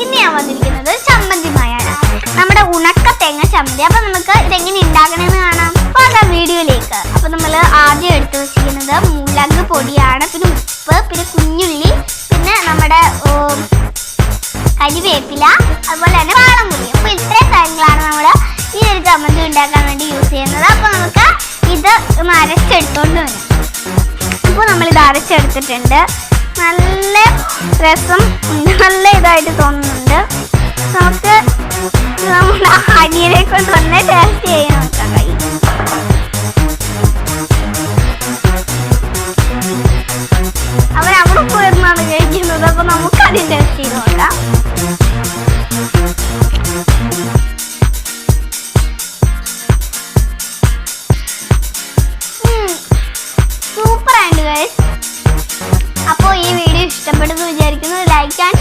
ഇന്ന് ഞാൻ വന്നിരിക്കുന്നത് ചമ്മന്തിമായാണ്. നമ്മുടെ ഉണക്ക തേങ്ങ ചമ്മന്തി. അപ്പൊ നമുക്ക് ഇതെങ്ങനെ ഉണ്ടാക്കണമെന്ന് കാണാം. പോകാം വീഡിയോയിലേക്ക്. അപ്പൊ നമ്മൾ ആദ്യം എടുത്തു വെച്ചിരിക്കുന്നത് മുളക് പൊടിയാണ്. പിന്നെ ഉപ്പ് പിന്നെ കുഞ്ഞുള്ളി പിന്നെ നമ്മുടെ കരിവേപ്പില അതുപോലെ തന്നെ വാളംപുളി അപ്പൊ ഇത്രയും കാര്യങ്ങളാണ് നമ്മൾ ഈ ഒരു ചമ്മന്തി ഉണ്ടാക്കാൻ വേണ്ടി യൂസ് ചെയ്യുന്നത്. അപ്പൊ നമുക്ക് ഇത് അരച്ചെടുത്തോണ്ട് വരാം. അപ്പോൾ നമ്മൾ ഇത് അരച്ചെടുത്തിട്ടുണ്ട്. നല്ല രസം നല്ല ഇതായിട്ട് തോന്നുന്നുണ്ട്. നമുക്ക് നമ്മുടെ അടിയിലെ കൊണ്ട് തന്നെ ടേസ്റ്റ് ചെയ്യാൻ നോക്കാം കഴിയും. അവൻ അവിടെ പോയിരുന്നാണ് കഴിക്കുന്നത്. അപ്പൊ നമുക്ക് അതിന് ടേസ്റ്റ് ചെയ്ത് നോക്കാം. സൂപ്പർ ആയിട്ട് കഴിച്ചു അപ്പോൾ ഈ വീഡിയോ ഇഷ്ടപ്പെടുന്നു വിചാരിക്കുന്നു. Like and